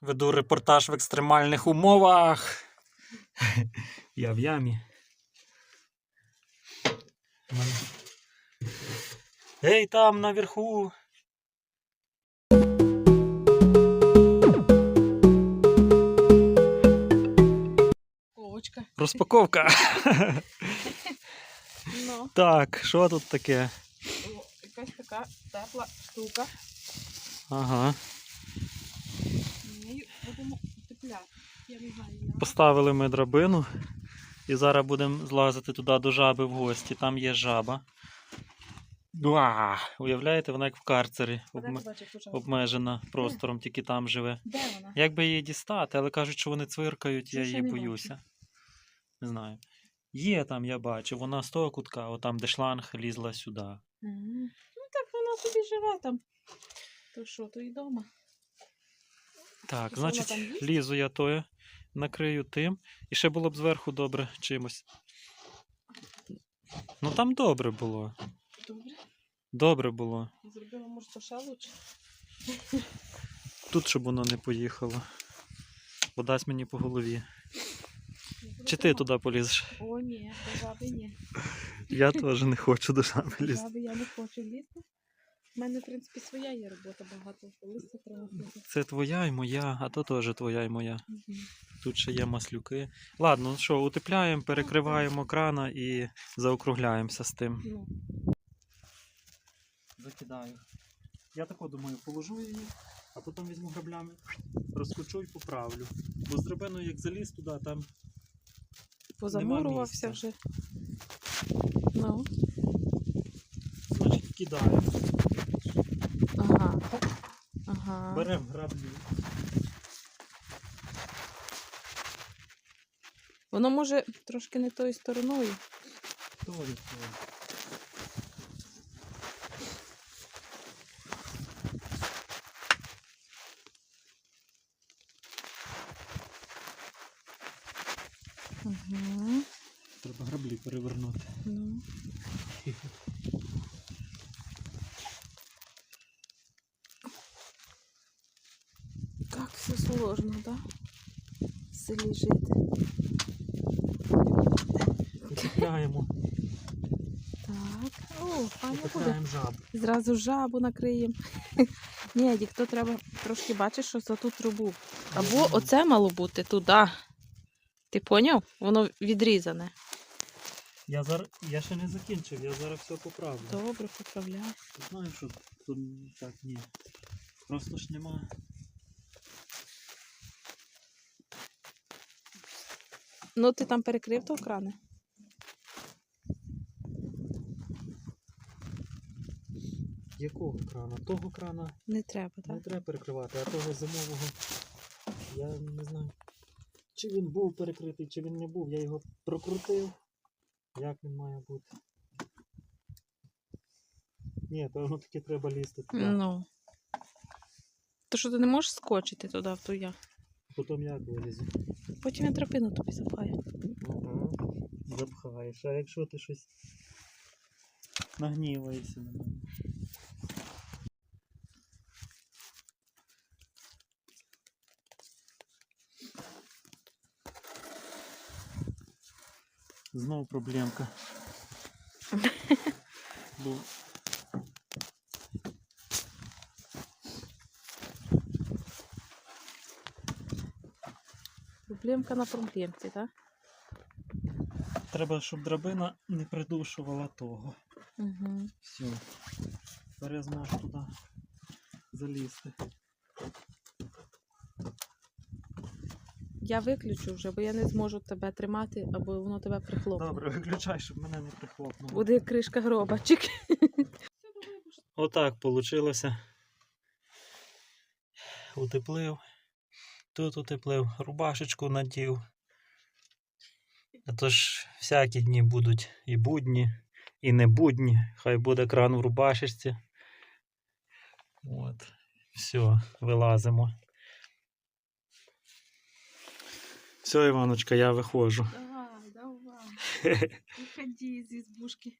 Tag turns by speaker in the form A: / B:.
A: Веду репортаж в екстремальних умовах. Я в ямі. Ей, там наверху.
B: Овочка.
A: Розпаковка.
B: Ну,
A: Так, що тут таке?
B: о, якась така тепла штука.
A: Ага.
B: Нею будемо утепляти. Я не знаю, як.
A: Поставили ми драбину. І зараз будемо злазити туди до жаби в гості. Там є жаба. Уа! Уявляєте, вона як в карцері, обме- обмежена простором, тільки там живе.
B: Де вона?
A: Як би її дістати, але кажуть, що вони цвиркають, я її боюся. Не знаю. Є там, я бачу, вона з того кутка, отам, де шланг лізла сюди.
B: Ага. Ну так вона собі живе там. То що, то й дома.
A: Так, значить, лізу я тою, накрию тим. І ще було б зверху добре чимось. Ну там добре було.
B: Добре.
A: Добре було.
B: Зробила, може, то ще лучше.
A: Тут, щоб воно не поїхало. Бо дасть мені по голові. Чи ти туди полізеш?
B: О, ні, до жаби ні.
A: Я теж не хочу до жаби
B: До жаби я не хочу лізти. У мене, в принципі, своя є робота багато. Листя треба.
A: Це твоя і моя, а то теж твоя і моя.
B: Мгм.
A: Тут ще є маслюки. Ладно, ну що, утепляємо, перекриваємо крана і заокругляємося з тим.
B: Ну,
A: Закидаю. Я тако думаю, положу її, а потім візьму граблями, розкочу і поправлю. Бо з драбиною як заліз туди, там
B: позамурувався
A: місця.
B: вже. Ну,
A: значить кидаю.
B: Ага.
A: Беремо граблі.
B: Воно може трошки не тою стороною.
A: Тою, тою.
B: Угу.
A: Треба граблі перевернути.
B: Ну. Все сложно, да? В селі жити. Так. О, файно буде.
A: Жабу.
B: Зразу жабу накриємо. Ні, то треба трошки бачиш, що за ту трубу. Або оце мало бути туди. Ти поняв? Воно відрізане.
A: Я зараз. Я ще не закінчив, я зараз все поправлю.
B: Добре, поправляй.
A: Знаю, що тут так, ні. Просто ж нема.
B: Ну, ти там перекрив то крани?
A: Якого крана? Того крана
B: Не треба,
A: не треба перекривати, а того зимового. Я не знаю. Чи він був перекритий, чи він не був. Я його прокрутив. Як він має бути? Ні, певно таки треба лізти туди.
B: Ну. То що ти не можеш скочити туди, в ту я.
A: Потім як вилізу.
B: Потім я драпину тобі запхаю.
A: Ага. Запхаєш. А якщо ти щось нагніваєшся на мене. Знову проблемка. Бо
B: Проблемка на проблемці, так?
A: треба, щоб драбина не придушувала того.
B: Угу.
A: Все. Тепер я зможу туди залізти.
B: Я виключу вже, бо я не зможу тебе тримати, або воно тебе прихлопне.
A: Добре, виключай, щоб мене не прихлопнуло.
B: Буде як кришка гроба. Чик.
A: Отак вийшло. Утеплив. Тут утеплив, рубашечку надів. А то ж всякі дні будуть і будні, і не будні. Хай буде кран в рубашечці. От. Все, вилазимо. Все, Іваночка, я виходжу.
B: Давай, давай. Виходи з избушки.